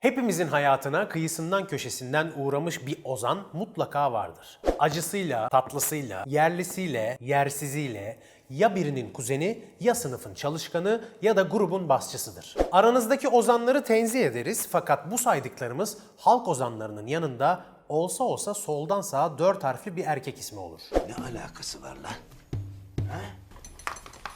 Hepimizin hayatına kıyısından köşesinden uğramış bir ozan mutlaka vardır. Acısıyla, tatlısıyla, yerlisiyle, yersiziyle ya birinin kuzeni ya sınıfın çalışkanı ya da grubun basçısıdır. Aranızdaki ozanları tenzih ederiz fakat bu saydıklarımız halk ozanlarının yanında olsa olsa soldan sağa dört harfli bir erkek ismi olur. Ne alakası var lan? Ha?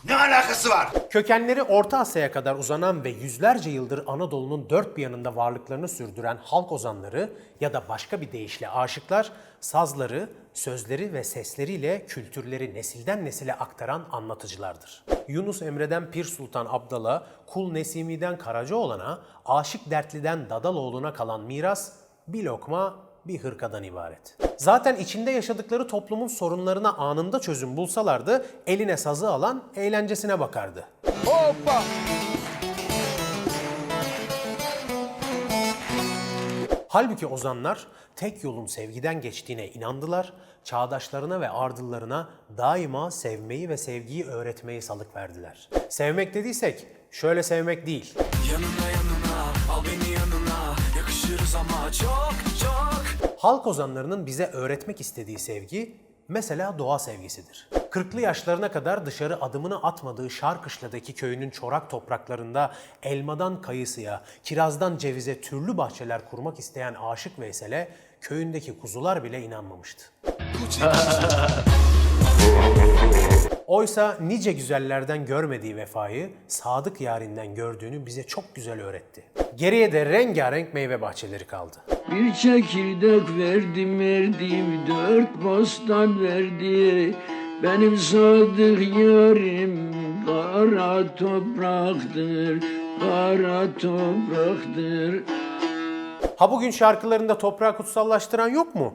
Ne alakası var? Kökenleri Orta Asya'ya kadar uzanan ve yüzlerce yıldır Anadolu'nun dört bir yanında varlıklarını sürdüren halk ozanları ya da başka bir deyişle aşıklar, sazları, sözleri ve sesleriyle kültürleri nesilden nesile aktaran anlatıcılardır. Yunus Emre'den Pir Sultan Abdal'a, Kul Nesimi'den Karacaoğlan'a, Aşık Dertli'den Dadaloğlu'na kalan miras bir lokma bir hırkadan ibaret. Zaten içinde yaşadıkları toplumun sorunlarına anında çözüm bulsalardı eline sazı alan eğlencesine bakardı. Hoppa! Halbuki ozanlar tek yolun sevgiden geçtiğine inandılar, çağdaşlarına ve ardıllarına daima sevmeyi ve sevgiyi öğretmeyi salık verdiler. Sevmek dediysek şöyle sevmek değil. Yanına yanına al beni yanına Yakışırız ama çok çok Halk ozanlarının bize öğretmek istediği sevgi mesela doğa sevgisidir. 40'lı yaşlarına kadar dışarı adımını atmadığı Şarkışla'daki köyünün çorak topraklarında elmadan kayısıya, kirazdan cevize türlü bahçeler kurmak isteyen Aşık Veysel'e köyündeki kuzular bile inanmamıştı. Oysa nice güzellerden görmediği vefayı sadık yarinden gördüğünü bize çok güzel öğretti. Geriye de rengarenk meyve bahçeleri kaldı. Bir çekirdek verdim verdim dört bostan verdi Benim sadık yarim kara topraktır Kara topraktır Ha bugün şarkılarında toprağı kutsallaştıran yok mu?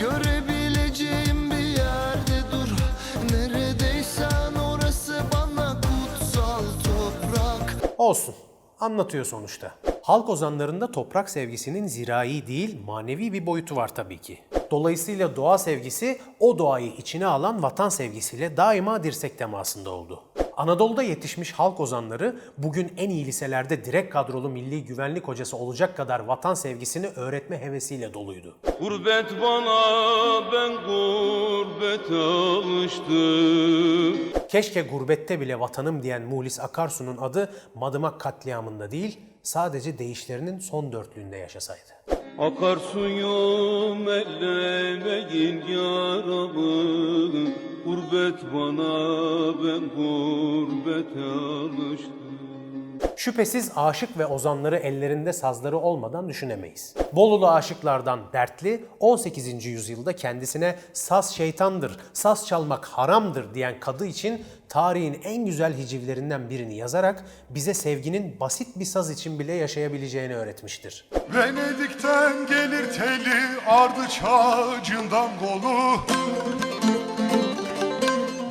Görebileceğim bir yerde dur Neredeysen orası bana kutsal toprak Olsun. Anlatıyor sonuçta. Halk ozanlarında toprak sevgisinin zirai değil manevi bir boyutu var tabii ki. Dolayısıyla doğa sevgisi o doğayı içine alan vatan sevgisiyle daima dirsek temasında oldu. Anadolu'da yetişmiş halk ozanları bugün en iyi liselerde direkt kadrolu milli güvenlik hocası olacak kadar vatan sevgisini öğretme hevesiyle doluydu. Gurbet bana ben gurbet alıştım Keşke gurbette bile vatanım diyen Muhlis Akarsu'nun adı Madımak katliamında değil, sadece deyişlerinin son dörtlüğünde yaşasaydı. Akarsuyum ellemeyin yaramı. Gurbet bana ben gurbet alıştım Şüphesiz aşık ve ozanları ellerinde sazları olmadan düşünemeyiz. Bolulu aşıklardan dertli 18. yüzyılda kendisine saz şeytandır, saz çalmak haramdır diyen kadı için tarihin en güzel hicivlerinden birini yazarak bize sevginin basit bir saz için bile yaşayabileceğini öğretmiştir. Venedik'ten gelir teli ardıç ağacından dolu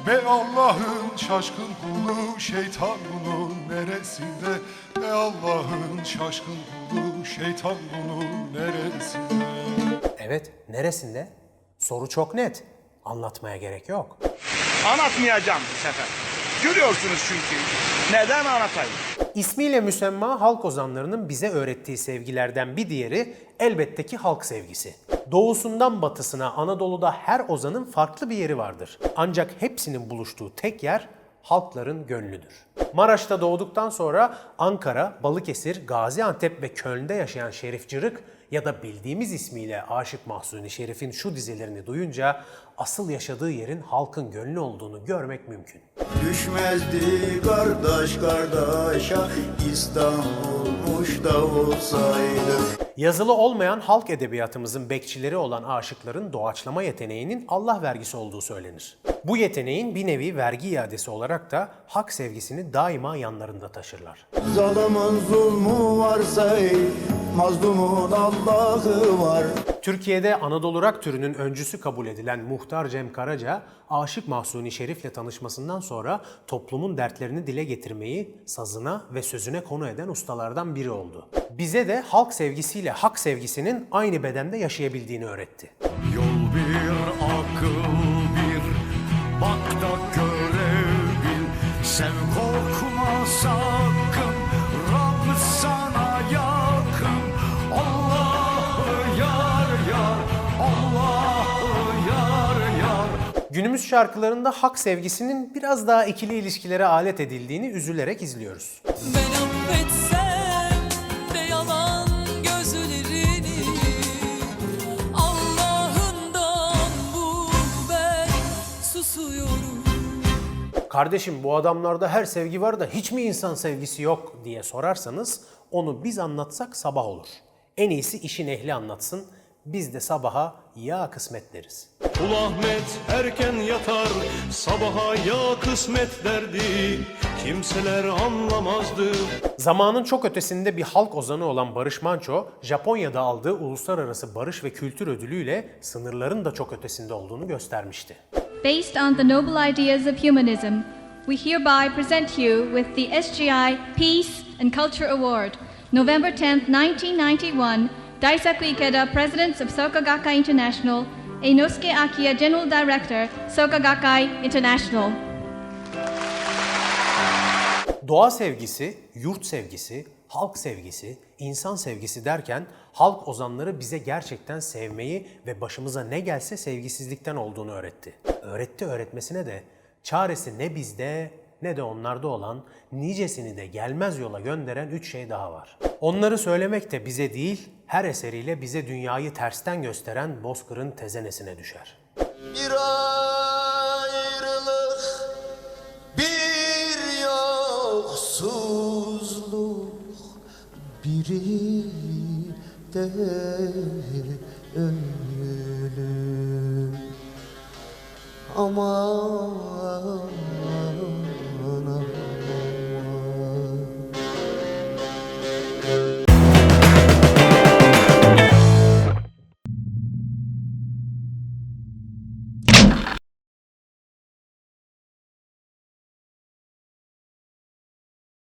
Be Allah'ın şaşkın kulu şeytan bunun neresinde Be Allah'ın şaşkın kulu şeytan bunun neresinde Evet, neresinde? Soru çok net. Anlatmaya gerek yok. Anlatmayacağım bu sefer. Görüyorsunuz çünkü. Neden anlatayım? İsmiyle müsemma halk ozanlarının bize öğrettiği sevgilerden bir diğeri elbette ki halk sevgisi. Doğusundan batısına Anadolu'da her ozanın farklı bir yeri vardır. Ancak hepsinin buluştuğu tek yer halkların gönlüdür. Maraş'ta doğduktan sonra Ankara, Balıkesir, Gaziantep ve Köln'de yaşayan Şerif Cırık ya da bildiğimiz ismiyle Aşık Mahzuni Şerif'in şu dizelerini duyunca asıl yaşadığı yerin halkın gönlü olduğunu görmek mümkün. Düşmezdi kardeş kardeşe İstanbulmuş da olsaydı Yazılı olmayan halk edebiyatımızın bekçileri olan aşıkların doğaçlama yeteneğinin Allah vergisi olduğu söylenir. Bu yeteneğin bir nevi vergi iadesi olarak da hak sevgisini daima yanlarında taşırlar. Zalımın zulmü varsa mazlumun Allah'ı var Türkiye'de Anadolu rock türünün öncüsü kabul edilen Muhtar Cem Karaca, Aşık Mahsuni Şerif'le tanışmasından sonra toplumun dertlerini dile getirmeyi sazına ve sözüne konu eden ustalardan biri oldu. Bize de halk sevgisiyle hak sevgisinin aynı bedende yaşayabildiğini öğretti. Yol bir akıl bir Bak da görebil Sev korkma Günümüz şarkılarında hak sevgisinin biraz daha ikili ilişkilere alet edildiğini üzülerek izliyoruz. Ben affetsem de yalan gözlerini Allah'ından bu ben susuyorum Kardeşim bu adamlarda her sevgi var da hiç mi insan sevgisi yok diye sorarsanız onu biz anlatsak sabah olur. En iyisi işin ehli anlatsın. Biz de sabaha ya kısmet deriz. Kul Ahmet erken yatar Sabaha ya kısmet derdi Kimseler anlamazdı Zamanın çok ötesinde bir halk ozanı olan Barış Manço, Japonya'da aldığı Uluslararası Barış ve Kültür Ödülüyle sınırların da çok ötesinde olduğunu göstermişti. Based on the noble ideas of humanism, we hereby present you with the SGI Peace and Culture Award, November 10th, 1991, Daisaku Ikeda, President of Soka Gakkai International, Einosuke Akiya, General Director, Soka Gakkai International. Doğa sevgisi, yurt sevgisi, halk sevgisi, insan sevgisi derken halk ozanları bize gerçekten sevmeyi ve başımıza ne gelse sevgisizlikten olduğunu öğretti. Öğretti öğretmesine de çaresi ne bizde ne de onlarda olan nicesini de gelmez yola gönderen üç şey daha var. Onları söylemek de bize değil, her eseriyle bize dünyayı tersten gösteren Bozkır'ın tezenesine düşer. Bir ayrılık, bir yoksuzluk, biri de ölüm. Aman